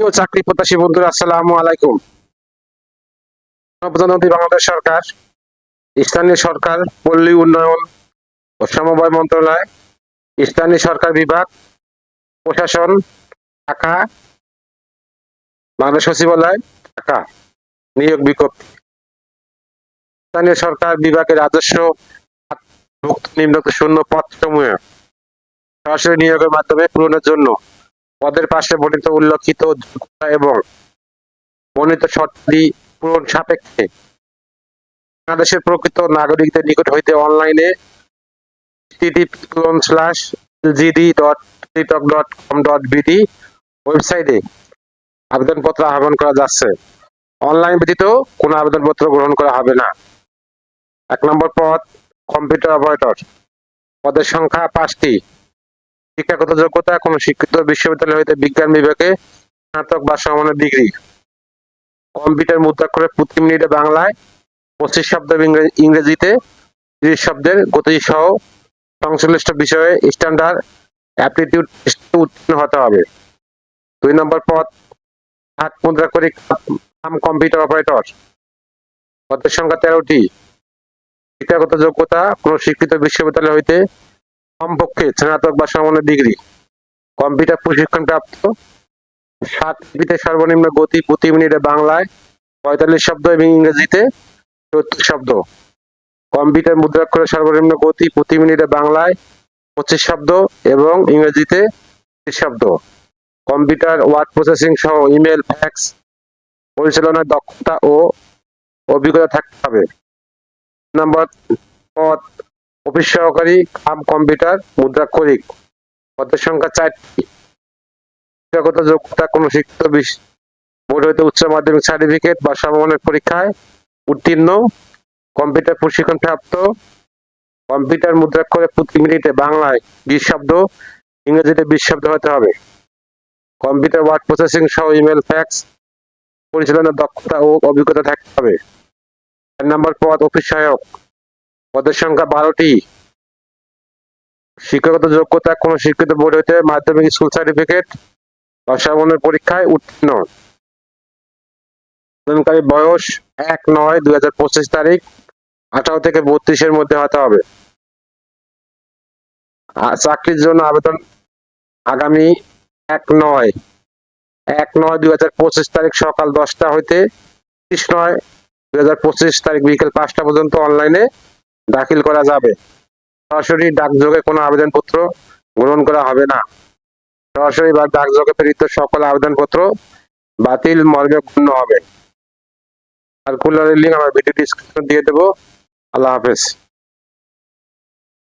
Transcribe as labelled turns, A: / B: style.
A: প্রিয় চাকরি প্রত্যাশী বন্ধুরা, আসসালামু আলাইকুম। প্রধানমন্ত্রী বাংলাদেশ সরকার, স্থানীয় সরকার, পল্লী উন্নয়ন ও সমবায় মন্ত্রণালয়, স্থানীয় সরকার বিভাগ, প্রশাসন ঢাকা বাংলাদেশ সচিবালয় ঢাকা নিয়োগ বিজ্ঞপ্তি। স্থানীয় সরকার বিভাগের রাজস্ব নিম্নোক্ত শূন্য পদ সমূহ সরাসরি নিয়োগের মাধ্যমে পূরণের জন্য পদের পাশে বর্ণিত উল্লেখিত এবং বর্ণিত শর্তাদি পূরণ সাপেক্ষে। বাংলাদেশের প্রকৃত নাগরিকদের নিকট হইতে অনলাইনে ওয়েবসাইটে আবেদনপত্র আহ্বান করা যাচ্ছে। অনলাইন ব্যতীত কোনো আবেদনপত্র গ্রহণ করা হবে না। এক নম্বর পদ কম্পিউটার অপারেটর। পদের সংখ্যা পাঁচটি। শিক্ষাগত যোগ্যতা কোন শিক্ষিত বিশ্ববিদ্যালয় হইতে বিজ্ঞান বিভাগে স্নাতক বা সমানের ডিগ্রি। কম্পিউটার মুদ্রাক্ষরে প্রতি মিনিটে বাংলায় পঁচিশ শব্দ ইংরেজিতে তিরিশ শব্দের গতি সহ সংশ্লিষ্ট বিষয়ে স্ট্যান্ডার্ড অ্যাপটিটিউড উত্তীর্ণ হতে হবে। দুই নম্বর পদ, হাত মুদ্রা করে কাম কম্পিউটার অপারেটর। পদের সংখ্যা তেরোটি। শিক্ষাগত যোগ্যতা কোন শিক্ষিত বিশ্ববিদ্যালয় হইতে কমপক্ষে স্নাতক বা সমানের ডিগ্রি কম্পিউটার প্রশিক্ষণ প্রাপ্ত সাত লিপিতে সর্বনিম্ন গতি প্রতি মিনিটে বাংলায় পঁয়তাল্লিশ শব্দ এবং ইংরেজিতে সত্তর শব্দ। কম্পিউটার মুদ্রাক্ষরে সর্বনিম্ন গতি প্রতি মিনিটে বাংলায় পঁচিশ শব্দ এবং ইংরেজিতে শব্দ। কম্পিউটার ওয়ার্ড প্রসেসিং সহ ইমেল ফ্যাক্স পরিচালনার দক্ষতা ও অভিজ্ঞতা থাকতে হবে। নাম্বার, পদ অফিস সহকারী, কাম কম্পিউটার মুদ্রাক্ষরিক পদের সংখ্যা চারটি। শিক্ষাগত যোগ্যতা কোন শিক্ষিত বোর্ড হইতে উচ্চ মাধ্যমিক সার্টিফিকেট বা সমমানের পরীক্ষায় উত্তীর্ণ। কম্পিউটার প্রশিক্ষণ প্রাপ্ত। কম্পিউটার মুদ্রা করে প্রতি মিনিটে বাংলায় বিশ শব্দ, ইংরেজিতে বিশ শব্দ হতে হবে। কম্পিউটার ওয়ার্ড প্রসেসিং সহ ইমেল, ফ্যাক্স, পরিচালনার দক্ষতা ও অভিজ্ঞতা থাকতে হবে। চার নম্বর পদ, অফিস সহায়ক। পদের সংখ্যা বারোটি। শিক্ষাগত যোগ্যতা কোন শিক্ষিত বোর্ড হইতে মাধ্যমিক স্কুল সার্টিফিকেট বা পরীক্ষায় উত্তীর্ণ। আবেদনকারী বয়স এক নয় দুই হাজার পঁচিশ তারিখ, আঠারো থেকে বত্রিশের মধ্যে হতে হবে। চাকরির জন্য আবেদন আগামী এক নয় এক নয় দুই হাজার পঁচিশ তারিখ সকাল দশটা হইতে ত্রিশ নয় দুই হাজার পঁচিশ তারিখ বিকেল পাঁচটা পর্যন্ত অনলাইনে দাখিল করা যাবে। সরাসরি ডাকযোগে কোনো আবেদনপত্র গ্রহণ করা হবে না। সরাসরি বা ডাকযোগে প্রেরিত সকল আবেদনপত্র বাতিল মর্মে গণ্য হবে। সার্কুলারের লিঙ্ক আমার ভিডিও ডিসক্রিপশন দিয়ে দেবো। আল্লাহ হাফেজ।